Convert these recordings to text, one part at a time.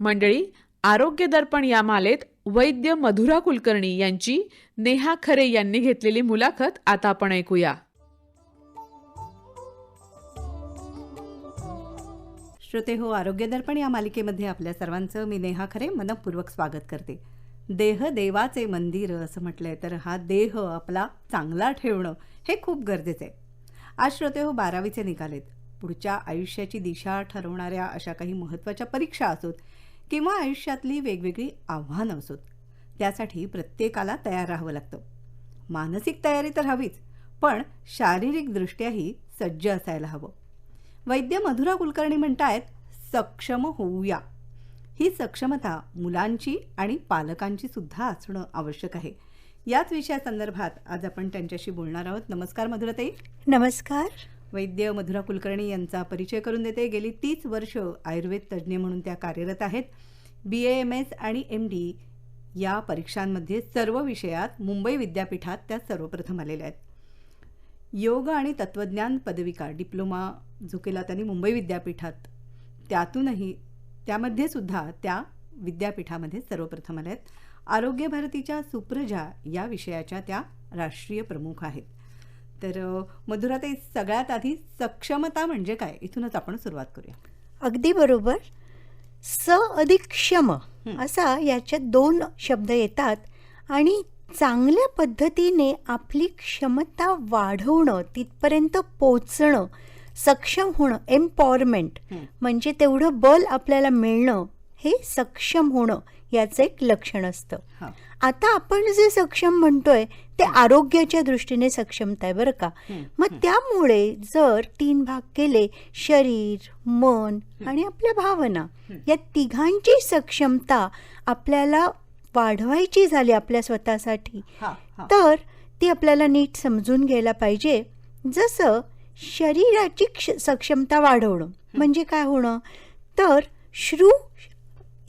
मंडळी आरोग्य दर्पण या मालेत वैद्य मधुरा कुलकर्णी यांची नेहा खरे यांनी घेतलेली मुलाखत आता आपण ऐकूया. श्रोते हो आरोग्य दर्पण या मालिकेमध्ये आपल्या सर्वांचं मी नेहा खरे मनपूर्वक स्वागत करते. देह देवाचे मंदिर असं म्हटलंय तर हा देह आपला चांगला ठेवणं हे खूप गरजेचं आहे आज श्रोते हो बारावीचे निकालेत पुढच्या आयुष्याची दिशा ठरवणाऱ्या अशा काही महत्त्वाच्या परीक्षा असोत किंवा आयुष्यातली वेगवेगळी आव्हानं असोत त्यासाठी प्रत्येकाला तयार राहावं लागतं. मानसिक तयारी तर हवीच पण शारीरिकदृष्ट्याही सज्ज असायला हवं. वैद्य मधुरा कुलकर्णी म्हणतायत सक्षम होऊया. ही सक्षमता मुलांची आणि पालकांची सुद्धा असणं आवश्यक आहे. याच विषयासंदर्भात आज आपण त्यांच्याशी बोलणार आहोत. नमस्कार मधुरताई. नमस्कार. वैद्य मधुरा कुलकर्णी यांचा परिचय करून देते. गेली तीस वर्ष आयुर्वेद तज्ज्ञ म्हणून त्या कार्यरत आहेत. बी ए एम एस आणि एम डी या परीक्षांमध्ये सर्व विषयात मुंबई विद्यापीठात त्या सर्वप्रथम आलेल्या आहेत. योग आणि तत्त्वज्ञान पदविका डिप्लोमा जो केला त्यांनी मुंबई विद्यापीठात. त्यातूनही त्यामध्ये सुद्धा त्या विद्यापीठामध्ये सर्वप्रथम आल्या आहेत. आरोग्य भारतीच्या सुप्रजा या विषयाच्या त्या राष्ट्रीय प्रमुख आहेत. तर मधुराताई सगळ्यात आधी सक्षमता म्हणजे काय? इथूनच आपण सुरुवात करूया. अगदी बरोबर. स अधिक क्षम असा याच्यात दोन शब्द येतात आणि चांगल्या पद्धतीने आपली क्षमता वाढवणं तिथपर्यंत पोचणं सक्षम होणं एम्पॉवरमेंट. म्हणजे तेवढं बल आपल्याला मिळणं हे सक्षम होणं. याचं एक लक्षण असतं. आता आपण जे सक्षम म्हणतोय ते आरोग्याच्या दृष्टीने सक्षमता आहे बरं का. मग त्यामुळे जर तीन भाग केले शरीर मन आणि आपल्या भावना या तिघांची सक्षमता आपल्याला वाढवायची झाली आपल्या स्वतःसाठी तर ती आपल्याला नीट समजून घ्यायला पाहिजे. जसं शरीराची क्ष सक्षमता वाढवणं म्हणजे काय होणं? तर श्रू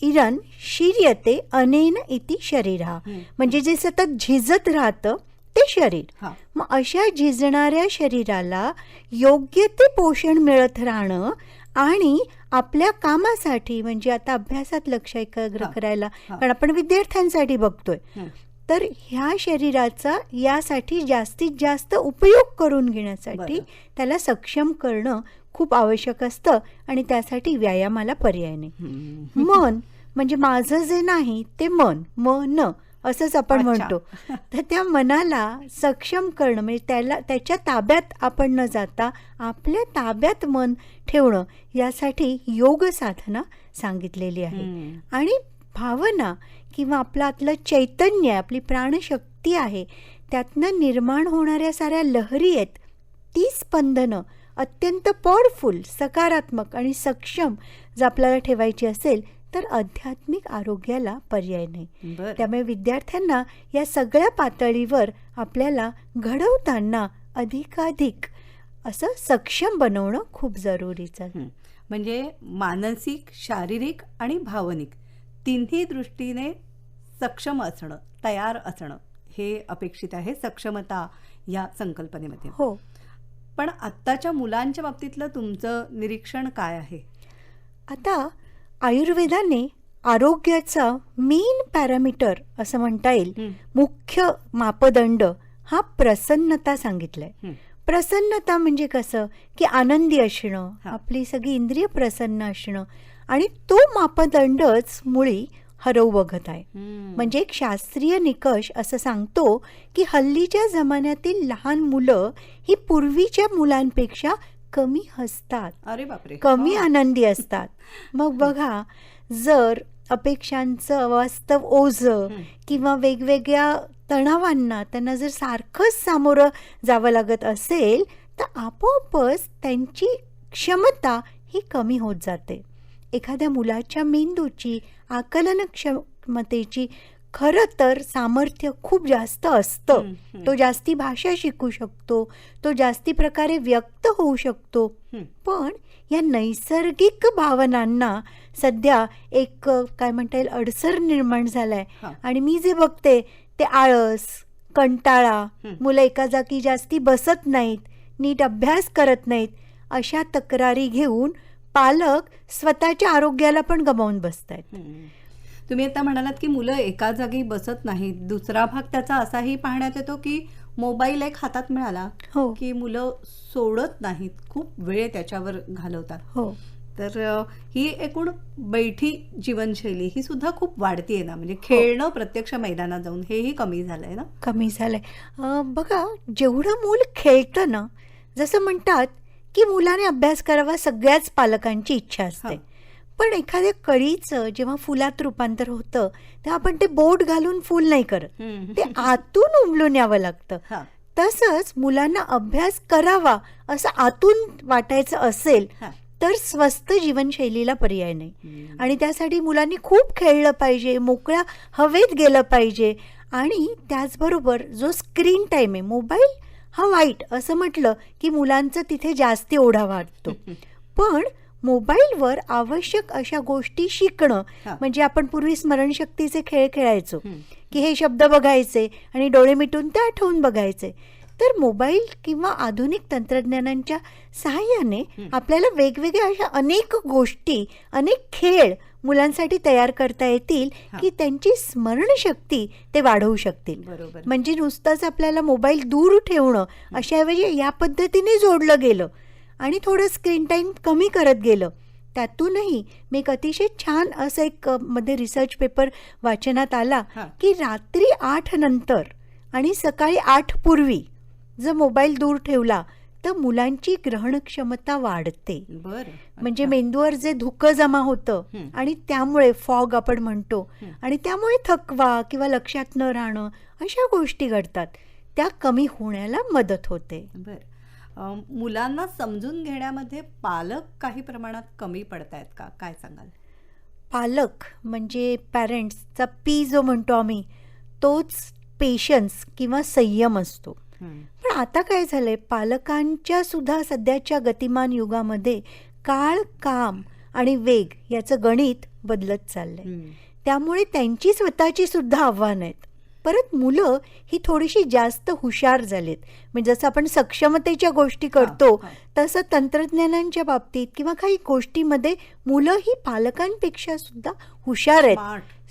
इरन शिर्यते अनेन इति शरीरा हं. म्हणजे जे सतत झिजत राहतं ते शरीर मग अशा झिजणाऱ्या शरीराला योग्य ते पोषण मिळत राहणं आणि आपल्या कामासाठी म्हणजे आता अभ्यासात लक्ष एकाग्र करायला. कारण आपण विद्यार्थ्यांसाठी बघतोय. तर ह्या शरीराचा यासाठी जास्तीत जास्त उपयोग करून घेण्यासाठी. त्याला सक्षम करणं खूप आवश्यक असतं आणि त्यासाठी व्यायामाला पर्याय नाही. मन म्हणजे माझं जे नाही ते मन मन असंच आपण. म्हणतो तर त्या मनाला सक्षम करणं म्हणजे त्याला त्याच्या ताब्यात आपण न जाता आपल्या ताब्यात मन ठेवणं यासाठी योग साधना सांगितलेली आहे. आणि भावना किंवा आपलं आतलं चैतन्य आपली प्राणशक्ती आहे त्यातनं निर्माण होणाऱ्या साऱ्या लहरी आहेत ती स्पंदनं अत्यंत पॉवरफुल सकारात्मक आणि सक्षम जर आपल्याला ठेवायची असेल तर आध्यात्मिक आरोग्याला पर्याय नाही. त्यामुळे विद्यार्थ्यांना या सगळ्या पातळीवर आपल्याला घडवताना अधिकाधिक असं सक्षम बनवणं खूप जरुरीचं. म्हणजे मानसिक शारीरिक आणि भावनिक तिन्ही दृष्टीने सक्षम असणं तयार असणं हे अपेक्षित आहे सक्षमता या संकल्पनेमध्ये. हो. पण आत्ताच्या मुलांच्या बाबतीतलं तुमचं निरीक्षण काय आहे आता आयुर्वेदाने आरोग्याचा मेन पॅरामीटर असं म्हणता येईल. मुख्य मापदंड हा प्रसन्नता सांगितलाय. प्रसन्नता म्हणजे कसं की आनंदी असणं. आपली सगळी इंद्रिय प्रसन्न असणं आणि तो मापदंडच मुळी हरवू बघत आहे. म्हणजे एक शास्त्रीय निकष असं सांगतो की हल्लीच्या जमान्यातील लहान मुलं ही पूर्वीच्या मुलांपेक्षा कमी हसतात. अरे बापरे. कमी. आनंदी असतात. मग बघा जर अपेक्षांचं अवास्तव ओझ. किंवा वेगवेगळ्या तणावांना त्यांना जर सारखंच सामोरं जावं लागत असेल तर आपोआपच त्यांची क्षमता ही कमी होत जाते. एखाद्या मुलाच्या मेंदूची आकलन क्षमतेची खरं तर सामर्थ्य खूप जास्त असतं. तो जास्ती भाषा शिकू शकतो तो जास्ती प्रकारे व्यक्त होऊ शकतो. पण या नैसर्गिक भावनांना सध्या एक काय म्हणता येईल अडसर निर्माण झालाय. आणि मी जे बघते ते आळस कंटाळा. मुलं एका जागी जास्ती बसत नाहीत नीट अभ्यास करत नाहीत अशा तक्रारी घेऊन पालक स्वतःच्या आरोग्याला पण गमावून बसतायत. हम्म. तुम्ही आता म्हणालात की मुलं एका जागी बसत नाहीत. दुसरा भाग त्याचा असाही पाहण्यात येतो की मोबाईल एक हातात मिळाला हो. की मुलं सोडत नाहीत. खूप वेळ त्याच्यावर घालवतात. हो. तर ही एकूण बैठी जीवनशैली ही सुद्धा खूप वाढतीये ना. म्हणजे खेळणं प्रत्यक्ष मैदानात जाऊन हेही कमी झालंय ना? कमी झालंय. बघा जेवढं मूल खेळतं ना जसं म्हणतात की मुलाने अभ्यास करावा सगळ्याच पालकांची इच्छा असते. पण एखाद्या कळीचं जेव्हा फुलात रूपांतर होतं तेव्हा आपण ते बोट घालून फुल नाही करत. ते आतून उमलून यावं लागतं. तसंच मुलांना अभ्यास करावा असं आतून वाटायचं असेल. तर स्वस्त जीवनशैलीला पर्याय नाही. आणि त्यासाठी मुलांनी खूप खेळलं पाहिजे मोकळ्या हवेत गेलं पाहिजे. आणि त्याचबरोबर जो स्क्रीन टाईम आहे मोबाईल हा वाईट असं म्हटलं की मुलांचं तिथे जास्ती ओढा वाटतो पण मोबाईलवर आवश्यक अशा गोष्टी शिकणं. म्हणजे आपण पूर्वी स्मरणशक्तीचे खेळ खेळायचो. की हे शब्द बघायचे आणि डोळे मिटून ते आठवून बघायचे तर मोबाईल किंवा आधुनिक तंत्रज्ञानांच्या सहाय्याने आपल्याला वेगवेगळ्या अशा अनेक गोष्टी अनेक खेळ मुलांसाठी तयार करता येतील. की त्यांची स्मरणशक्ती ते वाढवू शकतील म्हणजे नुसतंच आपल्याला मोबाईल दूर ठेवणं अशाऐवजी या पद्धतीने जोडलं गेलं आणि थोडं स्क्रीन टाईम कमी करत गेलं त्यातूनही मी एक अतिशय छान असं एक मध्ये रिसर्च पेपर वाचनात आला. की रात्री आठ नंतर आणि सकाळी आठ पूर्वी जर मोबाईल दूर ठेवला तर मुलांची ग्रहण क्षमता वाढते म्हणजे मेंदूवर जे धुकं जमा होतं. आणि त्यामुळे फॉग आपण म्हणतो. आणि त्यामुळे थकवा किंवा लक्षात न राहणं अशा गोष्टी घडतात. त्या कमी होण्याला मदत होते. बर. मुलांना समजून घेण्यामध्ये पालक काही प्रमाणात कमी पडतायत का? काय सांगाल? पालक म्हणजे पॅरेंट्सचा पी जो म्हणतो आम्ही तोच पेशन्स किंवा संयम असतो. आता काय झालंय? पालकांच्या सुद्धा सध्याच्या गतिमान युगामध्ये काळ काम आणि वेग याचं गणित बदलत चाललंय. त्यामुळे त्यांची स्वतःची सुद्धा आव्हानं आहेत. परत मुलं ही थोडीशी जास्त हुशार झालीत. म्हणजे जसं आपण सक्षमतेच्या गोष्टी करतो. तसं तंत्रज्ञानांच्या बाबतीत किंवा काही गोष्टीमध्ये मुलं ही पालकांपेक्षा सुद्धा हुशार आहेत.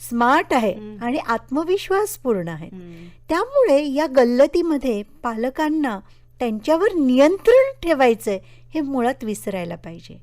स्मार्ट आहे. आणि आत्मविश्वास पूर्ण आहेत हम्म. त्यामुळे या गल्लतीमध्ये पालकांना त्यांच्यावर नियंत्रण ठेवायचंय हे मुळात विसरायला पाहिजे.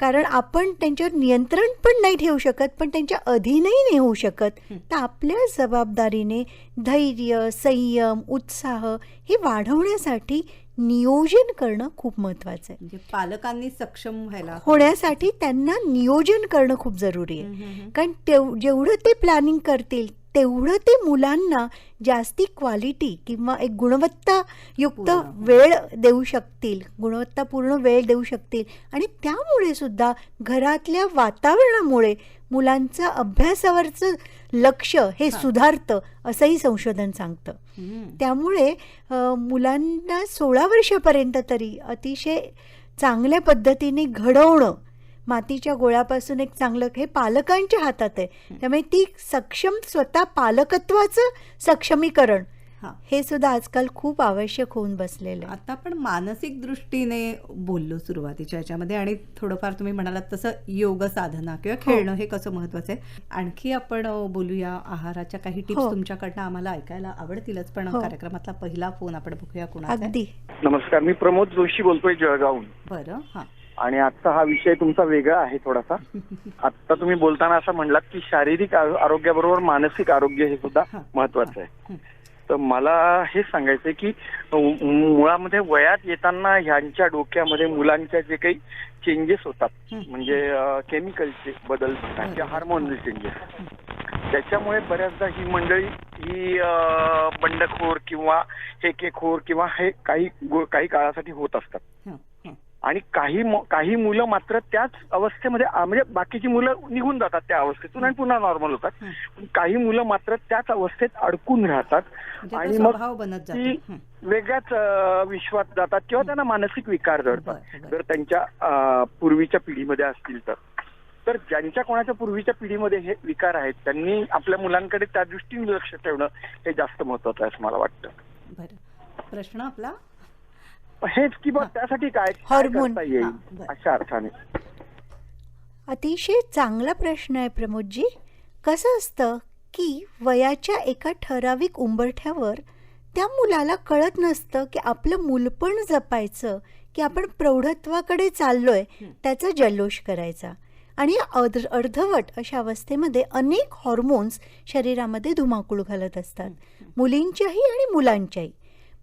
कारण आपण त्यांच्यावर नियंत्रण पण नाही ठेवू शकत पण त्यांच्या अधीनही नाही होऊ शकत. तर आपल्या जबाबदारीने धैर्य संयम उत्साह हे वाढवण्यासाठी नियोजन करणं खूप महत्वाचं आहे म्हणजे पालकांनी सक्षम व्हायला. होण्यासाठी त्यांना नियोजन करणं खूप जरुरी आहे. कारण तेव जेवढं ते प्लॅनिंग करतील तेवढं ते मुलांना जास्ती क्वालिटी किंवा एक गुणवत्तायुक्त पूर्ण. वेळ देऊ शकतील गुणवत्तापूर्ण वेळ देऊ शकतील आणि त्यामुळे सुद्धा घरातल्या वातावरणामुळे मुलांचं अभ्यासावरचं लक्ष हे. सुधारतं असंही संशोधन सांगतं. त्यामुळे मुलांना सोळा वर्षापर्यंत तरी अतिशय चांगल्या पद्धतीने घडवणं मातीच्या गोळ्यापासून एक चांगलं हे पालकांच्या हातात आहे त्यामुळे ती सक्षम स्वतः पालकत्वाचं सक्षमीकरण हा. हे सुद्धा आजकाल खूप आवश्यक होऊन बसलेलं आहे आता आपण मानसिक दृष्टीने बोललो सुरुवातीच्या याच्यामध्ये आणि थोडंफार तुम्ही म्हणालात तसं योग साधना किंवा खेळणं हे कसं महत्वाचं आहे आणखी आपण बोलूया आहाराच्या काही टिप्स हो. तुमच्याकडनं आम्हाला ऐकायला आवडतीलच पण हो. कार्यक्रमातला पहिला फोन आपण बघूया कुणाचा आहे. अगदी नमस्कार मी प्रमोद जोशी बोलतोय जळगावहून बरं हा आणि आजचा हा विषय तुमचा वेगळा आहे थोडासा आता तुम्ही बोलताना असं म्हणलात की शारीरिक आरो- आरोग्याबरोबर मानसिक आरोग्य हे सुद्धा हा. महत्वाचं आहे हं. तर मला हे सांगायचंय की मुळामध्ये वयात येताना ह्यांच्या डोक्यामध्ये मुलांच्या जे काही चेंजेस होतात. म्हणजे केमिकलचे बदल किंवा हार्मोनल चेंजेस त्याच्यामुळे बऱ्याचदा ही मंडळी ही बंडखोर किंवा हेकेखोर किंवा हे काही काही काळासाठी होत असतात. आणि काही काही मुलं मात्र त्याच अवस्थेमध्ये म्हणजे बाकीची मुलं निघून जातात त्या अवस्थेतून आणि पुन्हा नॉर्मल होतात. पण काही मुलं मात्र त्याच अवस्थेत अडकून राहतात म्हणजे आणि मग ती. वेगळ्याच विश्वात जातात किंवा त्यांना मानसिक विकार जडतात. जर त्यांच्या पूर्वीच्या पिढीमध्ये असतील तर. तर ज्यांच्या कोणाच्या पूर्वीच्या पिढीमध्ये हे विकार आहेत त्यांनी आपल्या मुलांकडे त्या दृष्टीने लक्ष ठेवणं हे जास्त महत्वाचं आहे असं मला वाटतं. प्रश्न आपला? हेच की बघ त्यासाठी काय. करता येईल. अशा अर्थाने. अतिशय चांगला प्रश्न आहे प्रमोदजी. कसं असतं की वयाच्या एका ठराविक उंबरठ्यावर त्या मुलाला कळत नसतं की आपलं मूलपण जपायचं की आपण प्रौढत्वाकडे चाललोय त्याचा जल्लोष करायचा. आणि अर्ध अर्धवट अशा अवस्थेमध्ये अनेक हॉर्मोन्स शरीरामध्ये धुमाकूळ घालत असतात. मुलींच्याही आणि मुलांच्याही.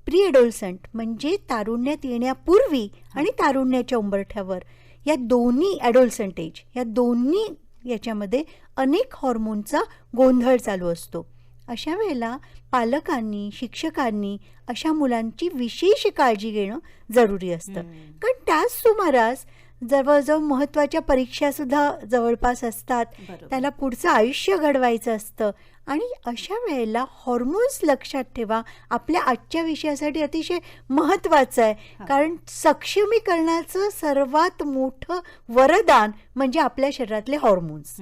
प्री एडोल्संट म्हणजे तारुण्यात येण्यापूर्वी आणि तारुण्याच्या उंबरठ्यावर. या दोन्ही ॲडोल्संट एज या दोन्ही याच्यामध्ये अनेक हॉर्मोनचा गोंधळ चालू असतो. अशा वेळेला पालकांनी शिक्षकांनी अशा मुलांची विशेष काळजी घेणं जरुरी असतं. कारण त्याच सुमारास जवळजवळ महत्त्वाच्या परीक्षासुद्धा जवळपास असतात. त्याला पुढचं आयुष्य घडवायचं असतं. आणि अशा वेळेला हॉर्मोन्स लक्षात ठेवा. आपल्या आजच्या विषयासाठी अतिशय महत्त्वाचं आहे. कारण सक्षमीकरणाचं सर्वात मोठं वरदान म्हणजे आपल्या शरीरातले हॉर्मोन्स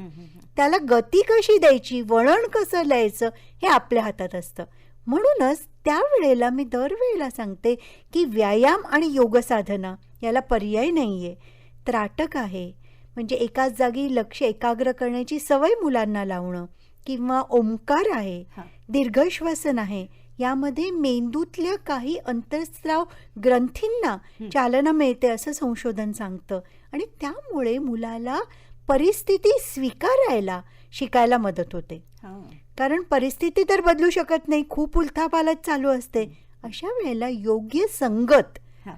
त्याला गती कशी द्यायची वळण कसं लिहायचं हे आपल्या हातात असतं. म्हणूनच त्यावेळेला मी दरवेळेला सांगते की व्यायाम आणि योगसाधना याला पर्याय नाही आहे त्राटक आहे. म्हणजे एकाच जागी लक्ष एकाग्र करण्याची सवय मुलांना लावणं किंवा ओंकार आहे. दीर्घश्वासन आहे यामध्ये मेंदूतल्या काही अंतर्स्राव ग्रंथींना चालना मिळते असं संशोधन सांगतं आणि त्यामुळे मुलाला परिस्थिती स्वीकारायला शिकायला मदत होते. कारण परिस्थिती तर बदलू शकत नाही खूप उलथापालथ चालू असते अशा वेळेला योग्य संगत हा.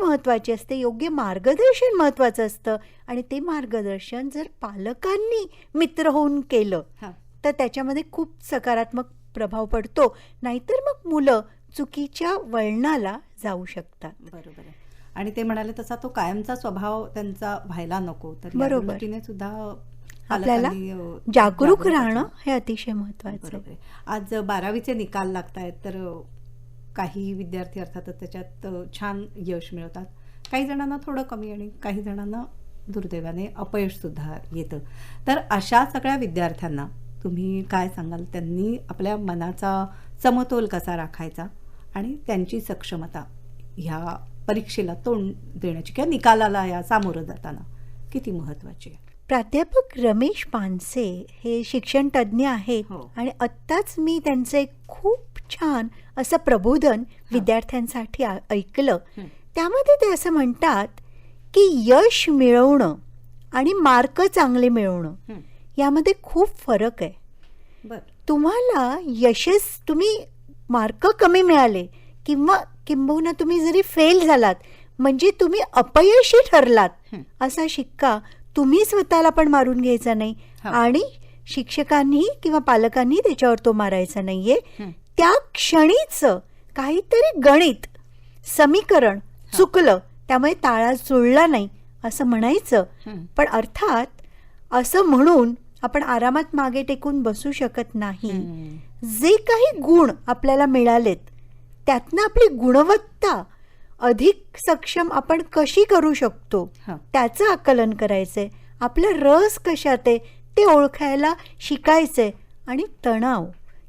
महत्त्वाची असते योग्य मार्गदर्शन महत्त्वाचं असतं आणि ते मार्गदर्शन जर पालकांनी मित्र होऊन केलं. तर त्याच्यामध्ये खूप सकारात्मक प्रभाव पडतो. नाहीतर मग मुलं चुकीच्या वळणाला जाऊ शकतात. बरोबर आहे. आणि ते म्हणाले तसा तो कायमचा स्वभाव त्यांचा व्हायला नको. तर बरोबर. सुद्धा आपल्याला जागरूक. राहणं हे अतिशय महत्त्वाचं बरोबर आहे. आज बारावीचे निकाल लागत आहेत तर काही विद्यार्थी अर्थातच त्याच्यात छान यश मिळवतात. काही जणांना थोडं कमी आणि काही जणांना दुर्दैवाने अपयश सुद्धा येतं. तर अशा सगळ्या विद्यार्थ्यांना तुम्ही काय सांगाल त्यांनी आपल्या मनाचा समतोल कसा राखायचा आणि त्यांची सक्षमता ह्या परीक्षेला तोंड देण्याची किंवा निकालाला या सामोरं जाताना किती महत्वाची आहे प्राध्यापक रमेश पानसे हे शिक्षण तज्ज्ञ आहेत हो. आणि आत्ताच मी त्यांचं एक खूप छान असं प्रबोधन विद्यार्थ्यांसाठी ऐकलं. त्यामध्ये ते असं म्हणतात की यश मिळवणं आणि मार्क चांगले मिळवणं. यामध्ये खूप फरक आहे बर तुम्हाला यशस तुम्ही मार्क कमी मिळाले किंवा किंबहुना तुम्ही जरी फेल झालात म्हणजे तुम्ही अपयशी ठरलात हं. असा शिक्का तुम्ही स्वतःला पण मारून घ्यायचा नाही हा. आणि शिक्षकांनी किंवा पालकांनी त्याच्यावर तो मारायचा नाहीये हं. त्या क्षणीच काहीतरी गणित समीकरण चुकलं त्यामुळे ताळा जुळला नाही असं म्हणायचं हं. पण अर्थात असं म्हणून आपण आरामात मागे टेकून बसू शकत नाही. जे काही गुण आपल्याला मिळालेत त्यातनं आपली गुणवत्ता अधिक सक्षम आपण कशी करू शकतो. त्याचं आकलन करायचंय. आपला रस कशात आहे ते ओळखायला शिकायचंय. आणि तणाव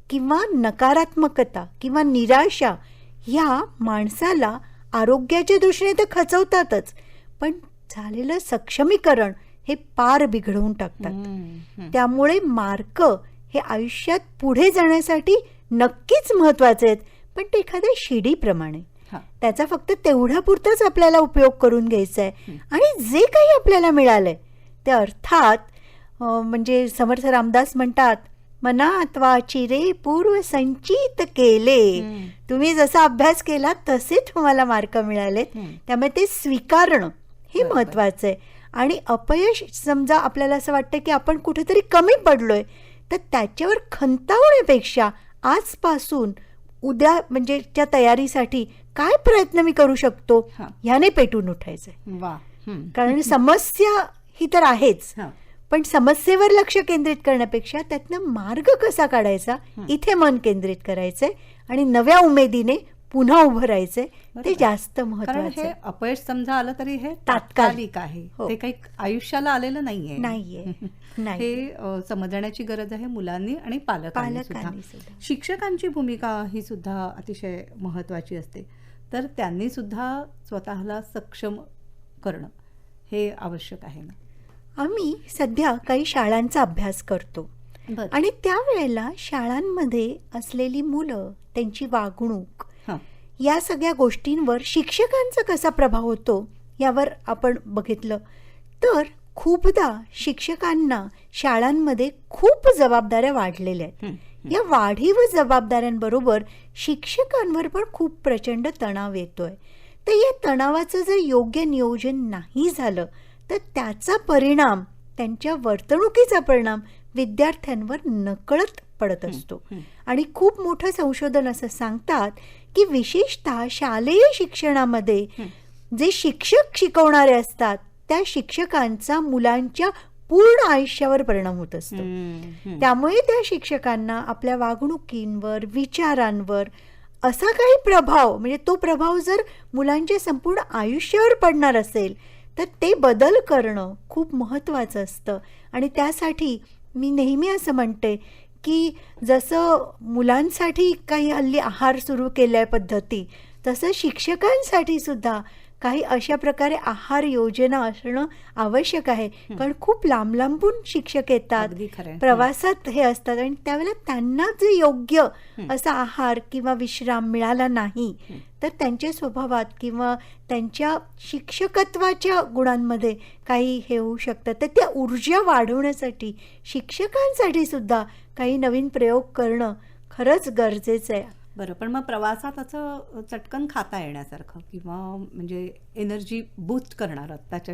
किंवा नकारात्मकता किंवा निराशा ह्या माणसाला आरोग्याच्या दृष्टीने तर खचवतातच. पण झालेलं सक्षमीकरण हे पार बिघडवून टाकतात. त्यामुळे मार्क हे आयुष्यात पुढे जाण्यासाठी नक्कीच महत्त्वाचे आहेत पण ते एखाद्या शिडीप्रमाणे. त्याचा फक्त तेवढा पुरताच आपल्याला उपयोग करून घ्यायचा आहे आणि जे काही आपल्याला मिळालंय ते अर्थात म्हणजे समर्थ रामदास म्हणतात मनात वाचिरे पूर्व संचित केले. तुम्ही जसा अभ्यास केला तसे तुम्हाला मार्क मिळालेत. त्यामुळे ते स्वीकारणं हे. महत्वाचं आहे आणि अपयश समजा आपल्याला असं वाटतं की आपण कुठेतरी कमी पडलोय तर त्याच्यावर खंतावण्यापेक्षा आजपासून उद्या म्हणजे त्या तयारीसाठी काय प्रयत्न मी करू शकतो. ह्याने पेटून उठायचंय वा. कारण समस्या ही तर आहेच. पण समस्येवर लक्ष केंद्रित करण्यापेक्षा त्यातनं मार्ग कसा काढायचा इथे मन केंद्रित करायचंय आणि नव्या उमेदीने पुन्हा उभं राहायचंय ते. जास्त कारण महत्वाचं हे. अपयश समजा आलं तरी हे तात्कालिक. आहे. हो. ते काही आयुष्याला आलेलं नाहीये. नाहीये. नाही हे समजण्याची गरज आहे मुलांनी आणि पालकांनी सुद्धा. शिक्षकांची भूमिका ही सुद्धा अतिशय महत्वाची असते. तर त्यांनी सुद्धा स्वतःला सक्षम करणं हे आवश्यक आहे ना? आम्ही सध्या काही शाळांचा अभ्यास करतो. आणि त्यावेळेला शाळांमध्ये असलेली मुलं त्यांची वागणूक या सगळ्या गोष्टींवर शिक्षकांचा कसा प्रभाव होतो यावर आपण बघितलं. तर खूपदा शिक्षकांना शाळांमध्ये खूप जबाबदाऱ्या वाढलेल्या आहेत. या वाढीव जबाबदाऱ्यांबरोबर शिक्षकांवर पण खूप प्रचंड तणाव येतोय. तर या तणावाचं जर योग्य नियोजन नाही झालं तर त्याचा परिणाम त्यांच्या वर्तणुकीचा परिणाम विद्यार्थ्यांवर नकळत पडत असतो. आणि खूप मोठं संशोधन असं सांगतात की विशेषतः शालेय शिक्षणामध्ये जे शिक्षक शिकवणारे असतात त्या शिक्षकांचा मुलांच्या पूर्ण आयुष्यावर परिणाम होत असतो. त्यामुळे त्या शिक्षकांना आपल्या वागणुकींवर विचारांवर असा काही प्रभाव म्हणजे तो प्रभाव जर मुलांच्या संपूर्ण आयुष्यावर पडणार असेल तर ते बदल करणं खूप महत्त्वाचं असतं. आणि त्यासाठी मी नेहमी असं म्हणते की जसं मुलांसाठी काही हल्ली आहार सुरू केल्या पद्धती तसं शिक्षकांसाठी सुद्धा काही अशा प्रकारे आहार योजना असणं आवश्यक आहे. कारण खूप लांब लांबून शिक्षक येतात. प्रवासात हे असतात आणि त्यावेळेला त्यांना जे योग्य असा आहार किंवा विश्राम मिळाला नाही तर त्यांच्या स्वभावात किंवा त्यांच्या शिक्षकत्वाच्या गुणांमध्ये काही हे होऊ शकतं. तर त्या ऊर्जा वाढवण्यासाठी शिक्षकांसाठी सुद्धा काही नवीन प्रयोग करणं खरंच गरजेचं आहे. बरं पण मग प्रवासात असं चटकन खाता येण्यासारखं किंवा म्हणजे एनर्जी बूस्ट करणार आत्ताच्या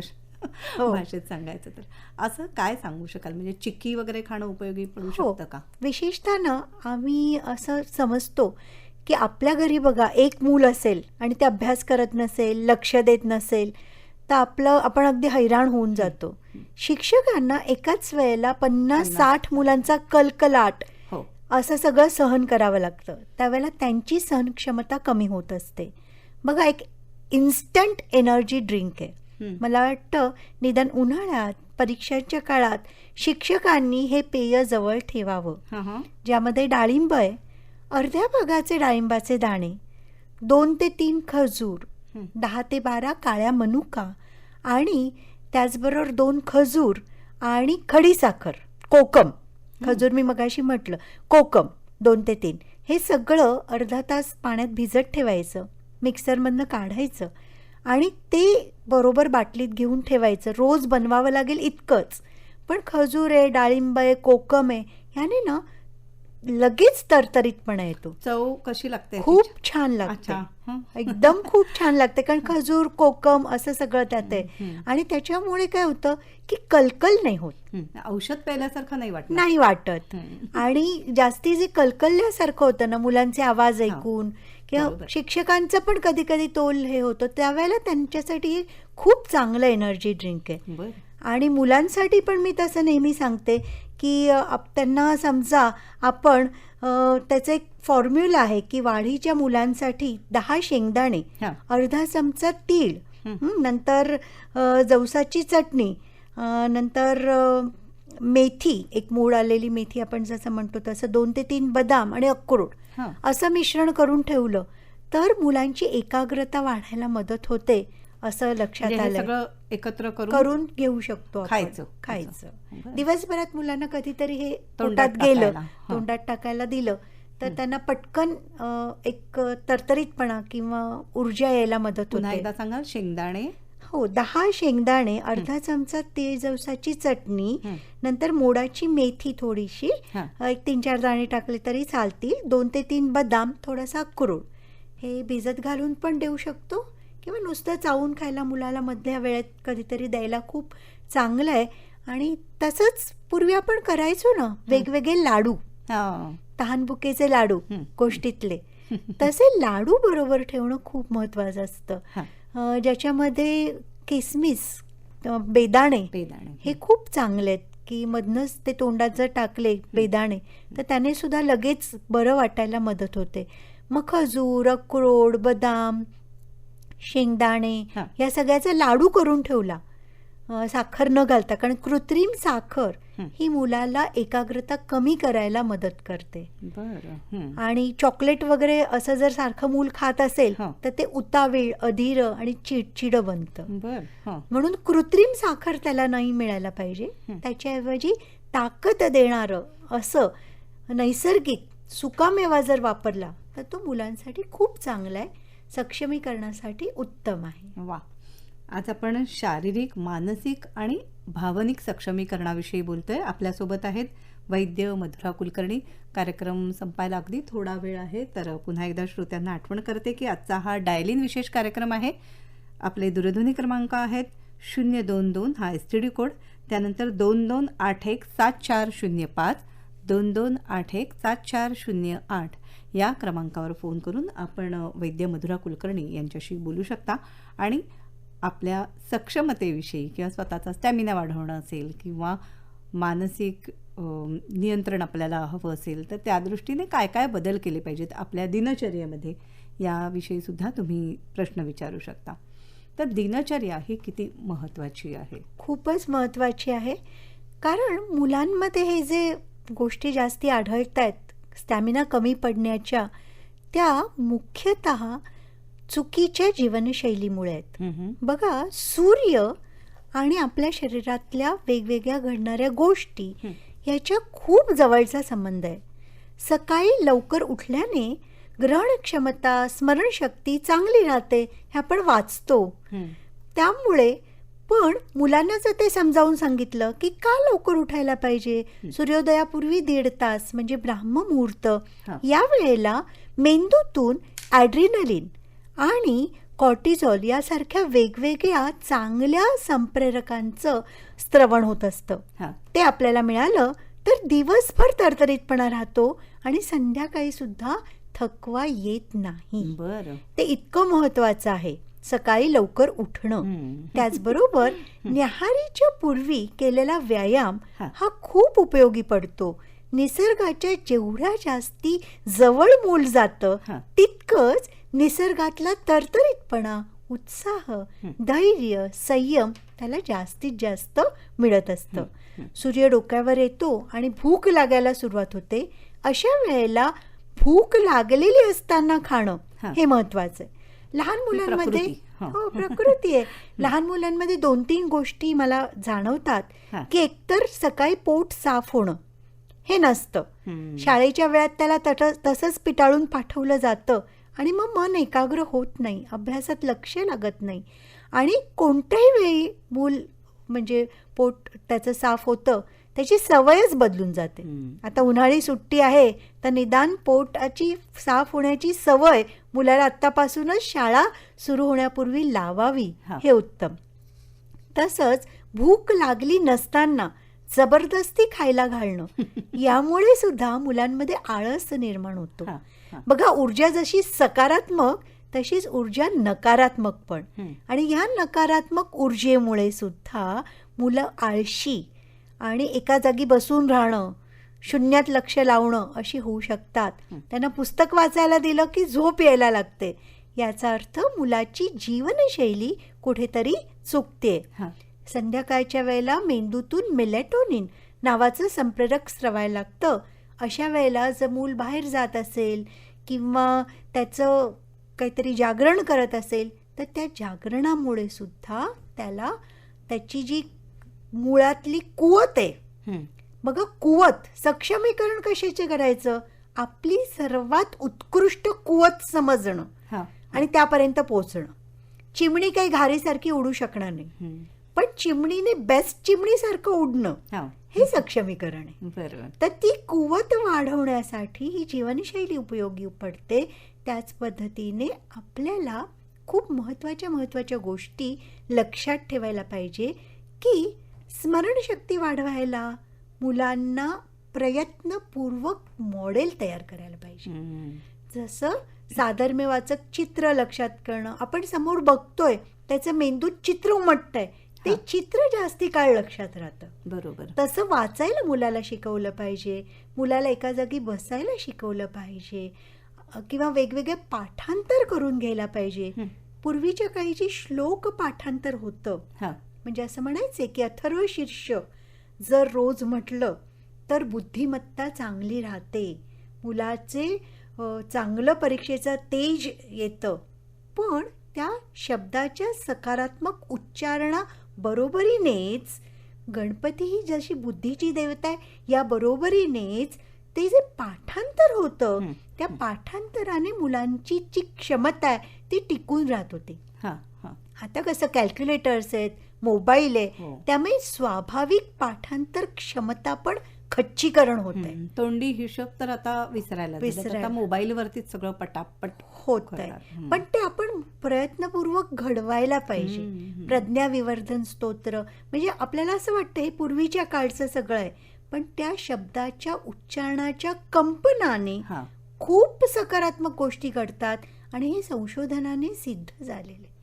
हो. भाषेत सांगायचं तर. असं काय सांगू शकाल? म्हणजे चिक्की वगैरे खाणं उपयोगी पडू हो. शकतं का? विशेषतः ना आम्ही असं समजतो की आपल्या घरी बघा एक मूल असेल आणि ते अभ्यास करत नसेल लक्ष देत नसेल तर आपलं आपण अगदी हैराण होऊन जातो. शिक्षकांना एकाच वेळेला पन्नास. साठ मुलांचा कलकलाट असं सगळं सहन करावं लागतं. त्यावेळेला त्यांची सहनक्षमता कमी होत असते. बघा एक इन्स्टंट एनर्जी ड्रिंक आहे. मला वाटतं निदान उन्हाळ्यात परीक्षांच्या काळात शिक्षकांनी हे पेय जवळ ठेवावं. ज्यामध्ये डाळिंब आहे अर्ध्या भागाचे डाळिंबाचे दाणे दोन ते तीन खजूर. दहा ते बारा काळ्या मनुका आणि त्याचबरोबर दोन खजूर आणि खडीसाखर कोकम. खजूर मी मगाशी म्हटलं. कोकम दोन ते तीन. हे सगळं अर्धा तास पाण्यात भिजत ठेवायचं. मिक्सरमधनं काढायचं. आणि ते बरोबर बाटलीत घेऊन ठेवायचं. रोज बनवावं लागेल इतकंच. पण खजूर आहे डाळिंब आहे कोकम आहे. ह्याने ना लगेच तरतरीतपणा येतो चव कशी लागते खूप? छान लागते अच्छा हं. एकदम खूप छान लागते कारण खजूर कोकम असं सगळं त्यात आहे हं. आणि त्याच्यामुळे काय होतं की कलकल नाही होत हं. औषध प्यायल्यासारखं नाही वाटत नाही वाटत हं. आणि जास्ती जे कलकलल्यासारखं होतं ना मुलांचे आवाज ऐकून किंवा. शिक्षकांचं पण कधी कधी तोल हे होतं त्यावेळेला त्यांच्यासाठी हे खूप चांगलं एनर्जी ड्रिंक आहे आणि मुलांसाठी पण मी तसं नेहमी सांगते की आप- त्यांना समजा आपण त्याचं एक फॉर्म्युला आहे की वाढीच्या मुलांसाठी दहा शेंगदाणे. अर्धा चमचा तीळ नंतर जवसाची चटणी नंतर मेथी एक मूळ आलेली मेथी आपण जसं म्हणतो तसं दोन ते तीन बदाम आणि अक्रोड. असं मिश्रण करून ठेवलं तर मुलांची एकाग्रता वाढायला मदत होते असं लक्षात म्हणजे आलं एकत्र करून करून घेऊ शकतो. खायचं. खायचं. दिवसभरात मुलांना कधीतरी हे तोंडात गेलं. तोंडात टाकायला दिलं तर त्यांना पटकन एक तरतरीतपणा किंवा ऊर्जा यायला मदत होते एकदा सांगा शेंगदाणे हो दहा शेंगदाणे अर्धा चमचा तीळ जवसाची चटणी. नंतर मोडाची मेथी थोडीशी एक तीन चार दाणे टाकले तरी चालतील दोन ते तीन बदाम थोडासा अक्रोड हे भिजत घालून पण देऊ शकतो किंवा नुसतं चावून खायला मुलाला मधल्या वेळेत कधीतरी द्यायला खूप चांगलं आहे. आणि तसंच पूर्वी आपण करायचो ना वेगवेगळे लाडू. हां. तहानबुकेचे लाडू हं. गोष्टीतले. तसे लाडू बरोबर ठेवणं खूप महत्वाचं असतं. ज्याच्यामध्ये किसमिस बेदाणे बेदाणे हे खूप चांगले आहेत. की मधनंच ते तोंडात जर टाकले बेदाणे तर त्याने सुद्धा लगेच बरं वाटायला मदत होते. मग खजूर अक्रोड बदाम शेंगदाणे. या सगळ्याचा लाडू करून ठेवला साखर न घालता कारण कृत्रिम साखर हं. मुलाला एकाग्रता कमी करायला मदत करते बरं. आणि चॉकलेट वगैरे असं जर सारखं मूल खात असेल. तर ते उतावीळ अधीर आणि चिडचिड बनतं. म्हणून कृत्रिम साखर त्याला नाही मिळायला पाहिजे. त्याच्याऐवजी ताकद देणारं असं नैसर्गिक सुकामेवा जर वापरला तर तो मुलांसाठी खूप चांगला आहे सक्षमीकरणासाठी उत्तम आहे. वा. आज आपण शारीरिक मानसिक आणि भावनिक सक्षमीकरणाविषयी बोलतोय. आपल्यासोबत आहेत वैद्य मधुरा कुलकर्णी. कार्यक्रम संपायला अगदी थोडा वेळ आहे तर पुन्हा एकदा श्रोत्यांना आठवण करते की आजचा हा डायलिन विशेष कार्यक्रम आहे. आपले दूरध्वनी क्रमांक आहेत शून्य दोन दोन हा एस टी डी कोड. त्यानंतर दोन दोन आठ एक सात चार शून्य पाच दोन दोन आठ एक सात चार शून्य आठ. या क्रमांकावर फोन करून आपण वैद्य मधुरा कुलकर्णी यांच्याशी बोलू शकता. आणि आपल्या सक्षमतेविषयी किंवा स्वतःचा स्टॅमिना वाढवणं असेल किंवा मानसिक नियंत्रण आपल्याला हवं असेल तर त्या दृष्टीने काय काय बदल केले पाहिजेत आपल्या दिनचर्येमध्ये याविषयीसुद्धा तुम्ही प्रश्न विचारू शकता. तर दिनचर्या ही किती महत्त्वाची आहे? खूपच महत्त्वाची आहे. कारण मुलांमध्ये हे जे गोष्टी जास्ती आढळत आहेत स्टॅमिना कमी पडण्याच्या त्या मुख्यतः चुकीच्या जीवनशैलीमुळे आहेत. बघा सूर्य आणि आपल्या शरीरातल्या वेगवेगळ्या घडणाऱ्या गोष्टी हं. याच्या खूप जवळचा संबंध आहे. सकाळी लवकर उठल्याने ग्रहण क्षमता स्मरणशक्ती चांगली राहते हे आपण वाचतो. त्यामुळे पण मुलांना जर ते समजावून सांगितलं की का लवकर उठायला पाहिजे? सूर्योदयापूर्वी दीड तास म्हणजे ब्राह्ममुहूर्त. हा. या वेळेला मेंदूतून ॲड्रिनलिन आणि कॉर्टिझॉल यासारख्या वेगवेगळ्या चांगल्या संप्रेरकांचं स्त्रवण होत असतं. ते आपल्याला मिळालं तर दिवसभर तरतरीतपणा राहतो आणि संध्याकाळी सुद्धा थकवा येत नाही. बरं. ते इतकं महत्वाचं आहे. सकाळी लवकर उठणं. त्याचबरोबर न्याहारीच्या पूर्वी केलेला व्यायाम हा. खूप उपयोगी पडतो निसर्गाच्या जेवढ्या जास्ती जवळ मूल जातं. तितकंच निसर्गातला तरतरीतपणा उत्साह धैर्य संयम त्याला जास्तीत जास्त मिळत असतं सूर्य डोक्यावर येतो आणि भूक लागायला सुरुवात होते अशा वेळेला भूक लागलेली असताना खाणं हा. हे महत्वाचं आहे लहान मुलांमध्ये. हा. हो प्रकृती आहे लहान मुलांमध्ये दोन तीन गोष्टी मला जाणवतात हा. की एकतर सकाळी पोट साफ होणं हे नसतं हं. शाळेच्या वेळात त्याला तट तसंच पिटाळून पाठवलं जातं आणि मग मन एकाग्र होत नाही अभ्यासात लक्ष लागत नाही आणि कोणत्याही वेळी मूल म्हणजे पोट त्याचं साफ होतं त्याची सवयच बदलून जाते हं. आता उन्हाळी सुट्टी आहे तर निदान पोटाची साफ होण्याची सवय मुलाला आत्तापासूनच शाळा सुरू होण्यापूर्वी लावावी हा. उत्तम तसंच भूक लागली नसताना जबरदस्ती खायला घालणं यामुळे सुद्धा मुलांमध्ये आळस निर्माण होतो. बघा ऊर्जा जशी सकारात्मक तशीच ऊर्जा नकारात्मक पण. आणि ह्या नकारात्मक ऊर्जेमुळे सुद्धा मुलं आळशी आणि एका जागी बसून राहणं शून्यात लक्ष लावणं अशी होऊ शकतात. त्यांना पुस्तक वाचायला दिलं की झोप यायला लागते. याचा अर्थ मुलाची जीवनशैली कुठेतरी चुकते. संध्याकाळच्या वेळेला मेंदूतून मेलेटोनिन नावाचं संप्रेरक स्रवायला लागतं. अशा वेळेला जर मूल बाहेर जात असेल किंवा त्याचं काहीतरी जागरण करत असेल तर त्या जागरणामुळे सुद्धा त्याला त्याची जी मुळातली कुवत आहे बघा कुवत सक्षमीकरण कशाचे करायचं? आपली सर्वात उत्कृष्ट कुवत समजणं आणि त्यापर्यंत पोहोचणं. चिमणी काही घारीसारखी उडू शकणार नाही. पण चिमणीने बेस्ट चिमणीसारखं उडणं हां. हे सक्षमीकरण आहे. बरोबर. तर ती कुवत वाढवण्यासाठी ही जीवनशैली उपयोगी पडते. त्याच पद्धतीने आपल्याला खूप महत्त्वाच्या महत्त्वाच्या गोष्टी लक्षात ठेवायला पाहिजे की स्मरणशक्ती वाढवायला मुलांना प्रयत्नपूर्वक मॉडेल तयार करायला पाहिजे. जसं साधर्म्यवाचक चित्र लक्षात करणं आपण समोर बघतोय त्याचं मेंदूत चित्र उमटतंय ते. चित्र जास्ती काळ लक्षात राहतं बरोबर तसं वाचायला मुलाला शिकवलं पाहिजे मुलाला एका जागी बसायला शिकवलं पाहिजे किंवा वेगवेगळे पाठांतर करून घ्यायला पाहिजे. पूर्वीच्या काळी जी श्लोक पाठांतर होतं म्हणजे असं म्हणायचे की अथर्व शीर्ष जर रोज म्हटलं तर बुद्धिमत्ता चांगली राहते. मुलाचे चांगलं परीक्षेचं तेज येतं. पण त्या शब्दाच्या सकारात्मक उच्चारणा बरोबरीनेच गणपती ही जशी बुद्धीची देवता आहे या बरोबरीनेच ते जे पाठांतर होतं त्या पाठांतराने मुलांची जी क्षमता आहे ती टिकून राहत होती. हा हा. आता कसं कॅल्क्युलेटर्स आहेत मोबाईल आहे हो. त्यामुळे स्वाभाविक पाठांतर क्षमता पण खच्चीकरण होत आहे तोंडी हिशोब तर आता विसरायला विसरायला. आता मोबाईलवरतीच सगळं पटापट होत आहे. पण ते आपण प्रयत्नपूर्वक घडवायला पाहिजे. प्रज्ञा विवर्धन स्तोत्र म्हणजे आपल्याला असं वाटतं हे पूर्वीच्या काळचं सगळं आहे पण त्या शब्दाच्या उच्चारणाच्या कंपनाने खूप सकारात्मक गोष्टी घडतात आणि हे संशोधनाने सिद्ध झालेले.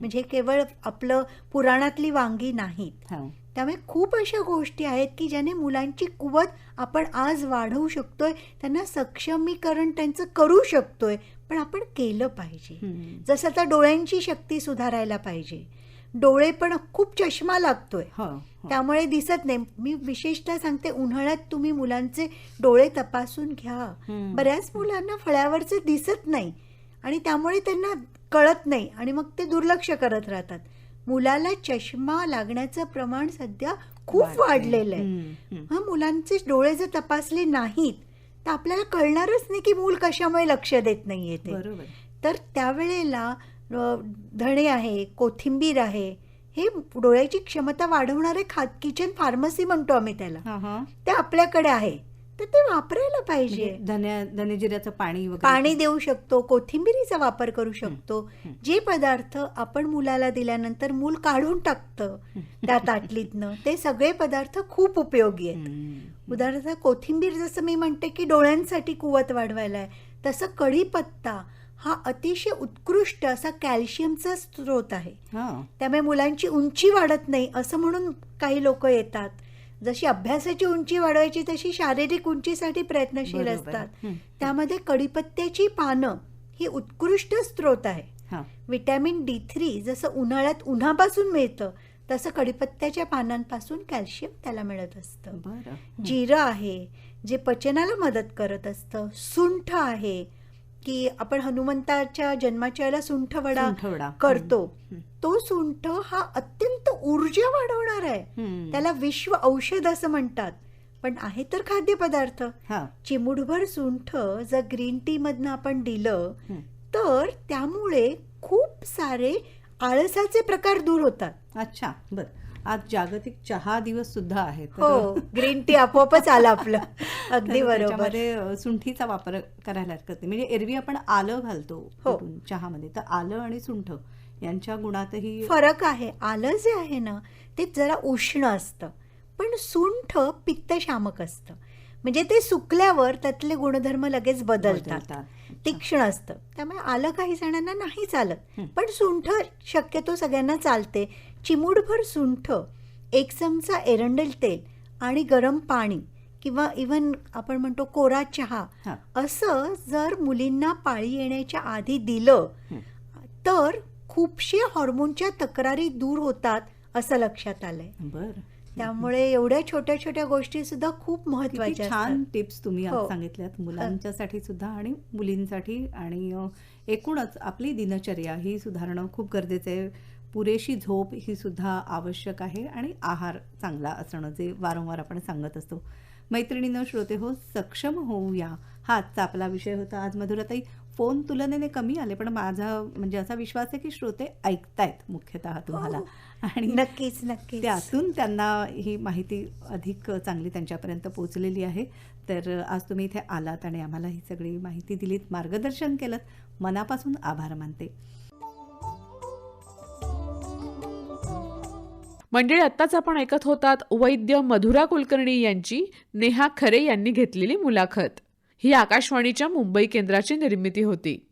म्हणजे केवळ आपलं पुराणातली वांगी नाहीत. हा. त्यामुळे खूप अशा गोष्टी आहेत की ज्याने मुलांची कुवत आपण आज वाढवू शकतोय त्यांना सक्षमीकरण त्यांचं करू शकतोय पण आपण केलं पाहिजे. जसं आता डोळ्यांची शक्ती सुधारायला पाहिजे. डोळे पण खूप चष्मा लागतोय. हो, हो. त्यामुळे दिसत नाही. मी विशेषतः सांगते उन्हाळ्यात तुम्ही मुलांचे डोळे तपासून घ्या. बऱ्याच मुलांना फळ्यावरचे दिसत नाही आणि त्यामुळे त्यांना कळत नाही आणि मग ते दुर्लक्ष करत राहतात. मुलाला चष्मा लागण्याचं प्रमाण सध्या खूप. वाढलेलं आहे. हा मुलांचे डोळे जर तपासले नाहीत तर आपल्याला कळणारच नाही की मूल कशामुळे लक्ष देत नाहीये ते. तर त्यावेळेला धणे आहे कोथिंबीर आहे हे डोळ्याची क्षमता वाढवणारे खात किचन फार्मसी म्हणतो आम्ही त्याला. ते आपल्याकडे आहे. तर ते वापरायला पाहिजे. म्हणजे धन्या धनेजिऱ्याचं पाणी वगैरे पाणी देऊ शकतो कोथिंबिरीचा वापर करू शकतो. जे पदार्थ आपण मुलाला दिल्यानंतर मूल काढून टाकतं त्या ताटलीतनं ते सगळे पदार्थ खूप उपयोगी आहेत. उदाहरणार्थ कोथिंबीर जसं मी म्हणते की डोळ्यांसाठी कुवत वाढवायला आहे तसं कढीपत्ता हा अतिशय उत्कृष्ट असा कॅल्शियमचा स्रोत आहे. हा. त्यामुळे मुलांची उंची वाढत नाही असं म्हणून काही लोक येतात. जशी अभ्यासाची उंची वाढवायची तशी शारीरिक उंचीसाठी प्रयत्नशील. असतात. त्यामध्ये कडीपत्त्याची पानं ही उत्कृष्ट स्रोत आहे. हा. विटॅमिन डी थ्री जसं उन्हाळ्यात उन्हापासून मिळतं तसं कडीपत्त्याच्या पानांपासून कॅल्शियम त्याला मिळत असतं. जिरं आहे जे पचनाला मदत करत असतं. सुंठ आहे की आपण हनुमंताच्या जन्माच्या वडा सुंठवडा. करतो. तो सुंठ हा अत्यंत ऊर्जा वाढवणार आहे. त्याला विश्व औषध असं म्हणतात पण आहे तर खाद्यपदार्थ चिमुडभर सुंठ जर ग्रीन टी मधनं आपण दिलं. तर त्यामुळे खूप सारे आळसाचे प्रकार दूर होतात अच्छा बर आज जागतिक चहा दिवस सुद्धा आहे हो ग्रीन टी आपोआपच आलं आपलं. अगदी बरोबर. सुंठीचा वापर करायला हरकत नाही. म्हणजे एरवी आपण आलं घालतो हो. चहामध्ये. तर आलं आणि सुंठ यांच्या गुणातही फरक आहे. आलं जे आहे ना ते जरा उष्ण असतं. पण सुंठ पित्तशामक असतं. म्हणजे ते सुकल्यावर त्यातले गुणधर्म लगेच बदलतात. तीक्ष्ण असतं. त्यामुळे आलं काही जणांना नाही चालत. पण सुंठ शक्यतो सगळ्यांना चालते. चिमूटभर सुंठ एक चमचा एरंडल तेल आणि गरम पाणी किंवा इवन आपण म्हणतो कोरा चहा. असं जर मुलींना पाळी येण्याच्या आधी दिलं. तर खूपशे हॉर्मोनच्या तक्रारी दूर होतात असं लक्षात आलंय बर त्यामुळे एवढ्या छोट्या छोट्या गोष्टी सुद्धा खूप महत्त्वाच्या छान टिप्स तुम्ही हो. सांगितल्यात मुलांच्यासाठी सुद्धा आणि मुलींसाठी आणि एकूणच आपली दिनचर्या ही सुधारणं खूप गरजेचं आहे पुरेशी झोप ही सुद्धा आवश्यक आहे आणि आहार चांगला असणं जे वारंवार आपण सांगत असतो. मैत्रिणीनं श्रोते हो सक्षम होऊया हा आजचा आपला विषय होता आज. मधुराताई फोन तुलनेने कमी आले पण माझा म्हणजे असा विश्वास आहे की श्रोते ऐकतायत मुख्यतः तुम्हाला. आणि नक्कीच नक्कीच. त्यातून त्यांना ही माहिती अधिक चांगली त्यांच्यापर्यंत पोहोचलेली आहे. तर आज तुम्ही इथे आलात आणि आम्हाला ही सगळी माहिती दिलीत मार्गदर्शन केलं मनापासून आभार मानते. मंडळी आत्ताच आपण ऐकत होतात वैद्य मधुरा कुलकर्णी यांची नेहा खरे यांनी घेतलेली मुलाखत. ही आकाशवाणीच्या मुंबई केंद्राची निर्मिती होती.